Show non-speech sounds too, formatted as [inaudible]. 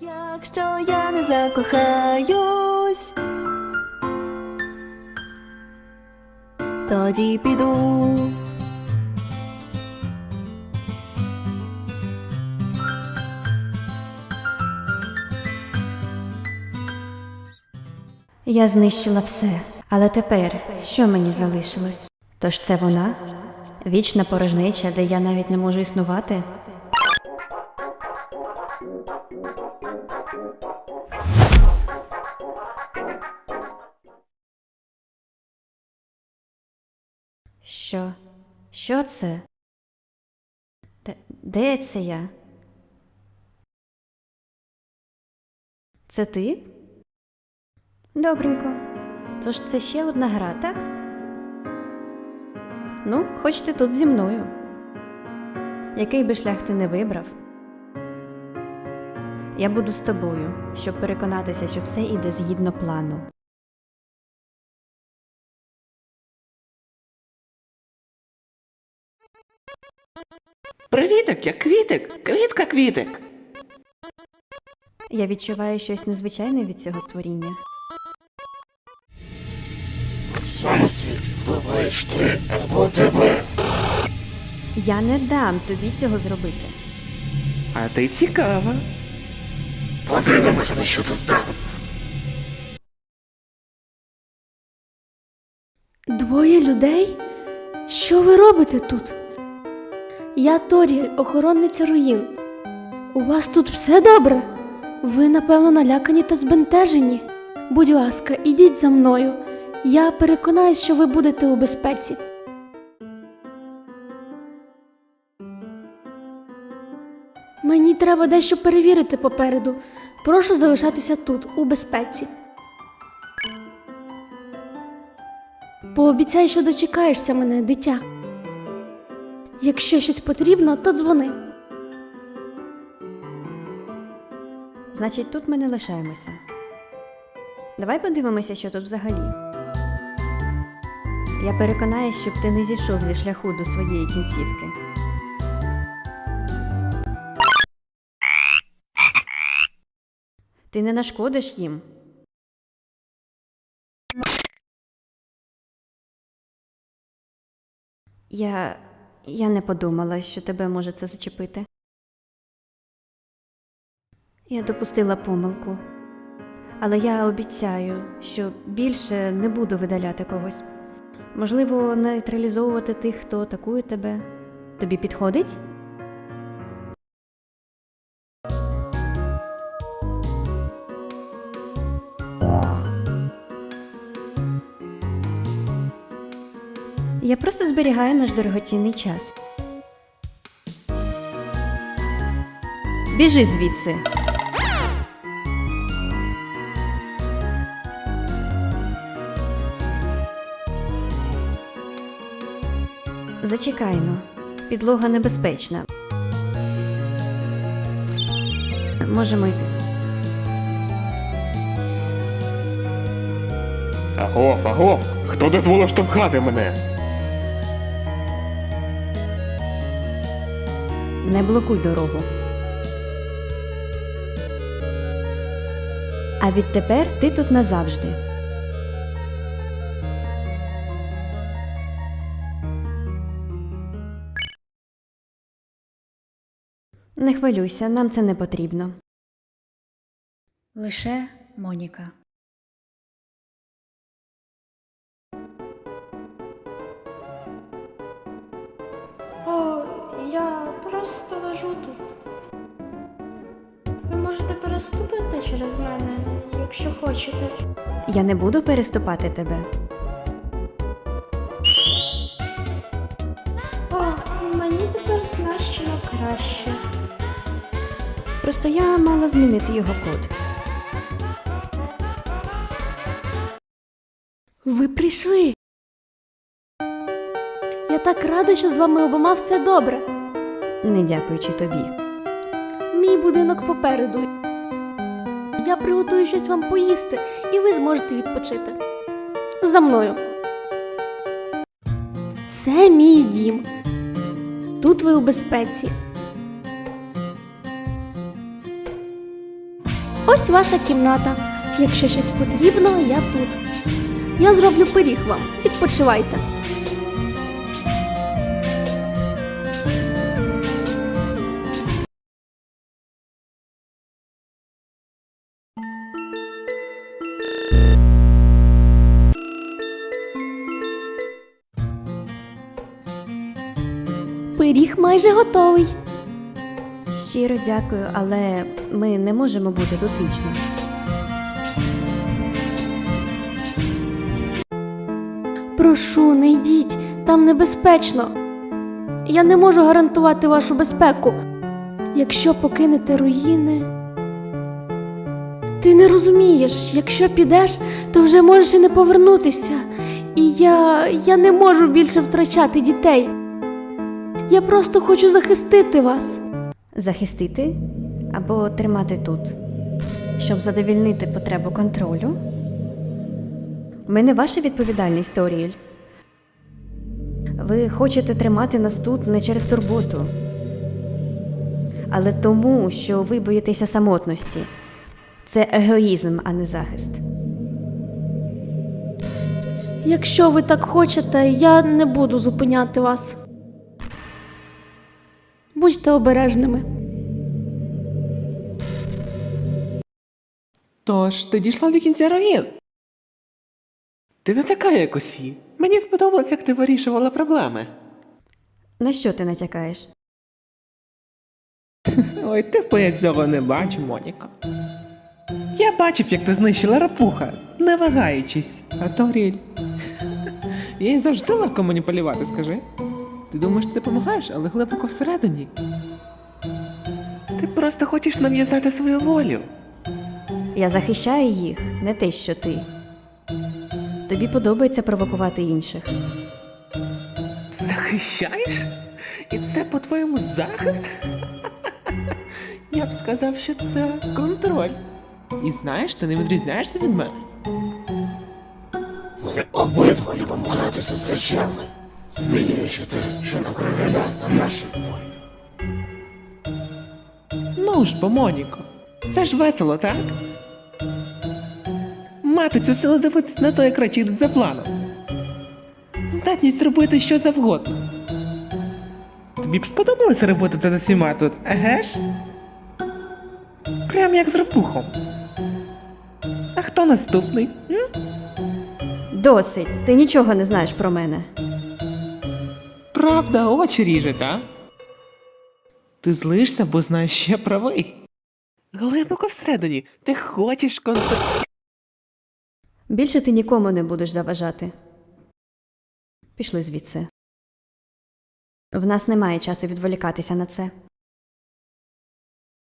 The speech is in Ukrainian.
Якщо я не закохаюсь, тоді піду. Я знищила все, але тепер що мені залишилось? Тож це вона? Вічна порожнеча, де я навіть не можу існувати? Що? Що це? Де, де це я? Це ти? Добренько. Тож це ще одна гра, так? Ну, хоч ти тут зі мною. Який би шлях ти не вибрав, я буду з тобою, щоб переконатися, що все йде згідно плану. Привітик, я квітик, квітка квітик. Я відчуваю щось незвичайне від цього створіння. В цьому світі впливаєш ти або тебе. Я не дам тобі цього зробити. А ти цікава. Подивимось, на що ти здатен. Двоє людей? Що ви робите тут? Я Торі, охоронниця руїн. У вас тут все добре? Ви, напевно, налякані та збентежені. Будь ласка, ідіть за мною. Я переконаюсь, що ви будете у безпеці. Мені треба дещо перевірити попереду. Прошу залишатися тут, у безпеці. Пообіцяй, що дочекаєшся мене, дитя. Якщо щось потрібно, то дзвони. Значить, тут ми не лишаємося. Давай подивимося, що тут взагалі. Я переконаюсь, щоб ти не зійшов зі шляху до своєї кінцівки. Ти не нашкодиш їм. Я. я не подумала, що тебе може це зачепити. Я допустила помилку. Але я обіцяю, що більше не буду видаляти когось. Можливо, нейтралізовувати тих, хто атакує тебе. Тобі підходить? Я просто зберігаю наш дорогоцінний час. Біжи звідси. Зачекайно. Підлога небезпечна. Можемо йти. Аго, аго, хто дозволив штовхати мене? Не блокуй дорогу. А відтепер ти тут назавжди. Не хвилюйся, нам це не потрібно. Лише Моніка. Я просто лежу тут. Ви можете переступити через мене, якщо хочете. Я не буду переступати тебе. О, мені тепер значно краще. Просто я мала змінити його код. Ви прийшли. Я так рада, що з вами обома все добре. Не дякуючи тобі. Мій будинок попереду. Я приготую щось вам поїсти, і ви зможете відпочити. За мною. Це мій дім. Тут ви у безпеці. Ось ваша кімната. Якщо щось потрібно, я тут. Я зроблю пиріг вам. Відпочивайте. Пиріг майже готовий. Щиро дякую, але ми не можемо бути тут вічно. Прошу, не йдіть, там небезпечно. Я не можу гарантувати вашу безпеку. Якщо покинете руїни. Ти не розумієш, якщо підеш, то вже можеш і не повернутися. І я. я не можу більше втрачати дітей. Я просто хочу захистити вас. Захистити або тримати тут, щоб задовільнити потребу контролю. Ми не ваша відповідальність, Торіель. Ви хочете тримати нас тут не через турботу, але тому, що ви боїтеся самотності. Це егоїзм, а не захист. Якщо ви так хочете, я не буду зупиняти вас. Будьте обережними. Тож, ти дійшла до кінця руїн. Ти не така, як усі. Мені сподобалось, як ти вирішувала проблеми. На що ти натякаєш? [laughs] Ой, ти впаяць цього не бачу, Моніка. Я бачив, як ти знищила рапуха, не вагаючись. А Торіль. [laughs] Їй завжди легко маніпулювати, скажи. Ти думаєш, ти допомагаєш, але глибоко всередині. Ти просто хочеш нав'язати свою волю. Я захищаю їх, не те, що ти. Тобі подобається провокувати інших. Захищаєш? І це по-твоєму захист? Я б сказав, що це контроль. І знаєш, ти не відрізняєшся від мене. Ми обидва любимо гратися з речами, змінюючи те, що навкруги нас наші волі. Ну ж бо, Моніко, це ж весело, так? Мати цю силу дивитись на те, як речі йдуть за планом. Здатність робити що завгодно. Тобі б сподобалося робити це з усіма тут, еге ж? Прям як з рапухом. А хто наступний? М? Досить, ти нічого не знаєш про мене. Правда, очі ріже, а? Ти злишся, бо знаєш, що я правий. Глибоко всередині, ти хочеш контроль. Більше ти нікому не будеш заважати. Пішли звідси. В нас немає часу відволікатися на це.